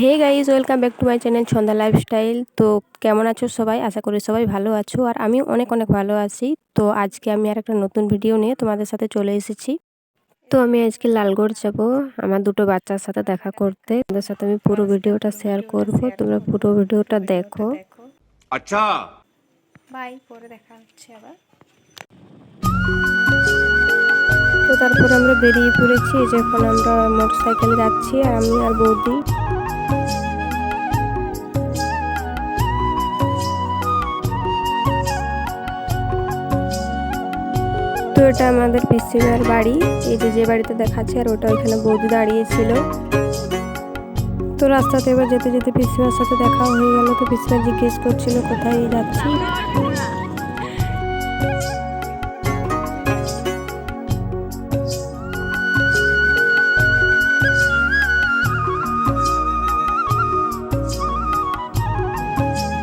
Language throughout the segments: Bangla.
Hey guys welcome back to my channel Sandhya lifestyle. তো কেমন আছো সবাই? আশা করি সবাই ভালো আছো আর আমি অনেক অনেক ভালো আছি। তো আজকে আমি আর একটা নতুন ভিডিও নিয়ে তোমাদের সাথে চলে এসেছি। তো আমি আজকে লালগড় যাব আমার দুটো বাচ্চার সাথে দেখা করতে। তোমাদের সাথে আমি পুরো ভিডিওটা শেয়ার করব তোমরা পুরো ভিডিওটা দেখো। আচ্ছা। বাই পরে দেখা হচ্ছে আবার। তো তারপর আমরা বেরিয়ে পড়েছি যখন আমরা মোটরসাইকেলে যাচ্ছি আর আমি আর বৌদি। এটা আমাদের পিসিমার বাড়ি। এই যে যে বাড়িতে দেখাচ্ছে, আর ওটা ওইখানে বৌদি দাঁড়িয়েছিল। তো রাস্তাতে এবার যেতে যেতে পিসিমার সাথে দেখা হয়ে গেল, তো পিসিমা জিজ্ঞেস করছিল, কোথায় যাচ্ছি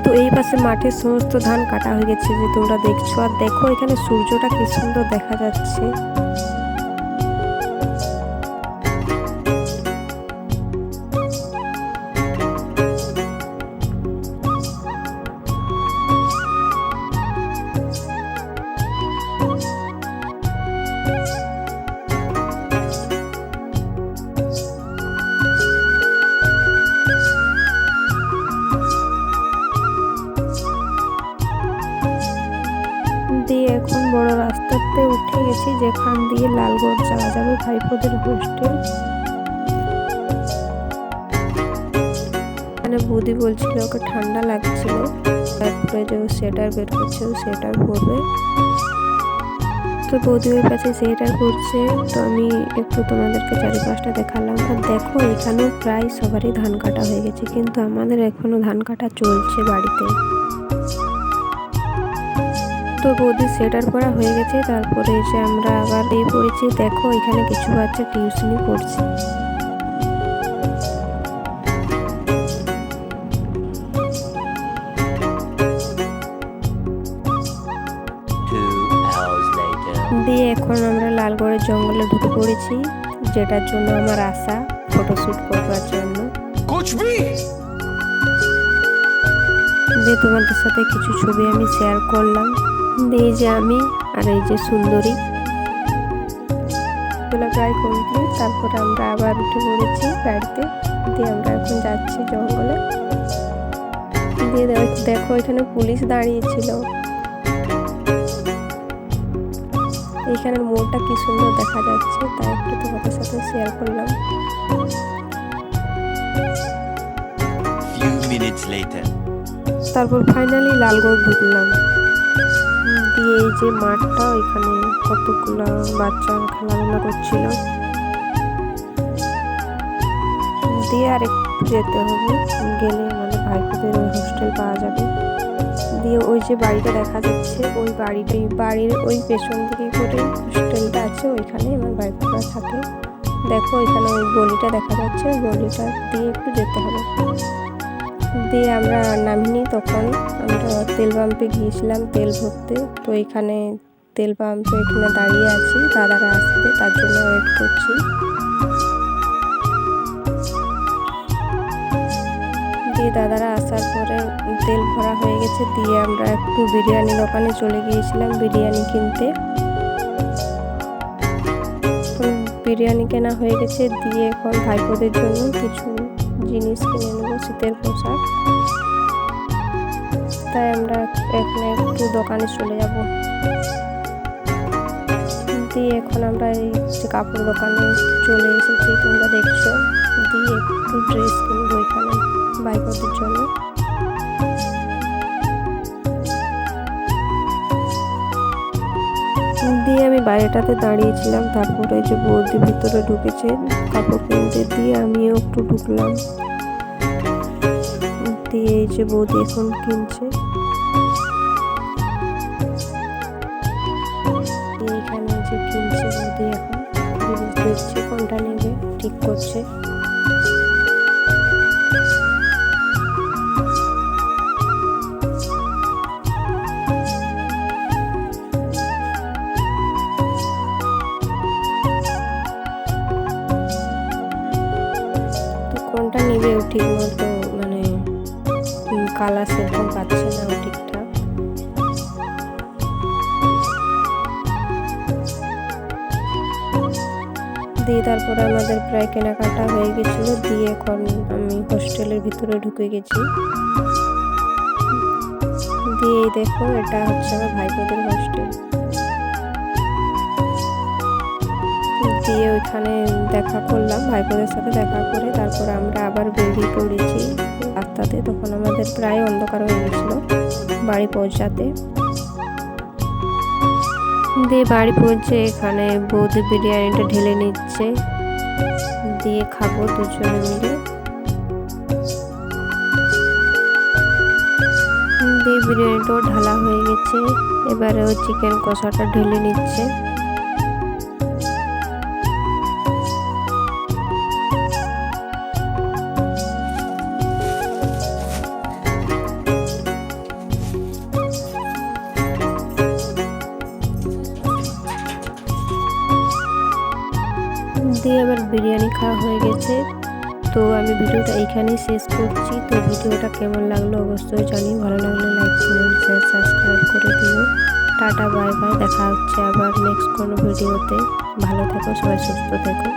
তো এই পাশে মাঠের সমস্ত ধান কাটা হয়ে গেছে, যে তোমরা দেখছ। আর দেখো, এখানে সূর্যটা কি সুন্দর দেখা যাচ্ছে। এখন বড় রাস্তাতে উঠে গেছি, যেখান দিয়ে লালগড় যাওয়া যাবে, ভাইপোদের হোস্টেল। মানে বৌদি বলছিল, ওকে ঠান্ডা লাগছিল। তারপরে যে সোয়েটার বের করছে, ও সোয়েটার পরবে। তো বৌদি ওই পাশে সোয়েটার পরছে, তো আমি একটু তোমাদেরকে চারিপাশটা দেখালাম। আর দেখো, এখানেও প্রায় সবারই ধান কাটা হয়ে গেছে, কিন্তু আমাদের এখনও ধান কাটা চলছে বাড়িতে। তো বৌদি সেটার করা হয়ে গেছে তারপরে এসে আমরা আবার এই পড়েছি। দেখো এখানে কিছু বাচ্চা টিউশনি পড়ছে। দিয়ে এখন আমরা লালগড়ের জঙ্গলে ঢুকে পড়েছি যেটার জন্য আমার আশা ফটোশ্যুট করবার জন্য। যে তোমাদের সাথে কিছু ছবি আমি শেয়ার করলাম। এই যে আমি আর এই যে সুন্দরী। এগুলো প্রায় কমপ্লিট তারপরে আমরা আবার উঠে পড়েছি গাড়িতে দিয়ে আমরা এখন যাচ্ছি জঙ্গলে। দিয়ে দেখ- দেখো এখানে পুলিশ দাঁড়িয়েছিল। এইখানের মোড়টা কি সুন্দর দেখা যাচ্ছে তাই একটু তোমাদের সাথে শেয়ার করলাম. তারপর ফাইনালি লালগড় ঢুকলাম। দিয়ে এই যে মাঠটা, ওইখানে কতগুলো বাচ্চা খেলাধুলা করছিল। দিয়ে আর একটু যেতে হবে, গেলে মানে ভাইপোদের হোস্টেল পাওয়া যাবে। দিয়ে ওই যে বাড়িটা দেখা যাচ্ছে, ওই বাড়িটাই বাড়ির ওই পেছন দিকে করে হোস্টেলটা আছে, ওইখানে আমার ভাইপোরা থাকে দেখো ওইখানে ওই গলিটা দেখা যাচ্ছে গলিটা দিয়ে একটু যেতে হবে। দিয়ে আমরা নামিনি তখন। আমরা তেল পাম্পে গিয়েছিলাম তেল ভরতে। তো এখানে তেল পাম্পে এখানে দাঁড়িয়ে আছি, দাদারা আসবে তার জন্য ওয়েট করছি। দিয়ে দাদারা আসার পরে তেল ভরা হয়ে গেছে, দিয়ে আমরা একটু বিরিয়ানি দোকানে চলে গিয়েছিলাম বিরিয়ানি কিনতে। বিরিয়ানি কেনা হয়ে গেছে, দিয়ে এখন ভাইপোদের জন্য কিছু জিনিস কিনে নেব, শীতের পোশাক। তাই আমরা এখানে একটু দোকানে চলে যাব। দিয়ে এখন আমরা এই যে কাপড় দোকানে চলে এসেছি, তোমরা দেখছ। দিয়ে একটু ড্রেস কিনবো এখানে বাইকদের জন্য। দিয়ে আমি বাইরেটাতে দাঁড়িয়েছিলাম, তারপরে যে বৌদি ভিতরে ঢুকেছে, কাপড় কিনতে। দিয়ে আমিও একটু ঢুকলাম। দিয়ে এই যে বৌদি এখন কিনছে। এখানে যে কিনছে বৌদি এখন, দেখছে কোনটা নেবে, ঠিক করছে। কালার সেরকম পাচ্ছে না ও ঠিকঠাক। দিয়ে তারপরে আমাদের প্রায় কেনাকাটা হয়ে গেছিল, দিয়ে এখন আমি হোস্টেলের ভিতরে ঢুকে গেছি। দিয়ে দেখো, এটা হচ্ছে আমার ভাইপোদের হোস্টেল। দিয়ে ওইখানে দেখা করলাম, ভাইপোদের সাথে দেখা করে তারপর আমরা আবার বেরিয়ে পড়েছি রাস্তাতে। তখন আমাদের প্রায় অন্ধকার হয়ে গেছিল বাড়ি পৌঁছাতে। দিয়ে বাড়ি পৌঁছে এখানে বৌদি বিরিয়ানিটা ঢেলে নিচ্ছে। দিয়ে খাব দুজনে মিলে। দিয়ে বিরিয়ানিটাও ঢালা হয়ে গেছে। এবারে ও চিকেন কষাটা ঢেলে নিচ্ছে। এবার বিরিয়ানি খাওয়া হয়ে গেছে। তো আমি ভিডিওটা এইখানেই শেষ করছি। তো ভিডিওটা কেমন লাগল অবশ্যই জানি। ভালো লাগলে লাইক কমেন্ট শেয়ার সাবস্ক্রাইব করে দিও। টাটা বাই বাই দেখা হচ্ছে আবার নেক্সট কোনো ভিডিওতে। ভালো থাকো, সবাই সুস্থ থেকো।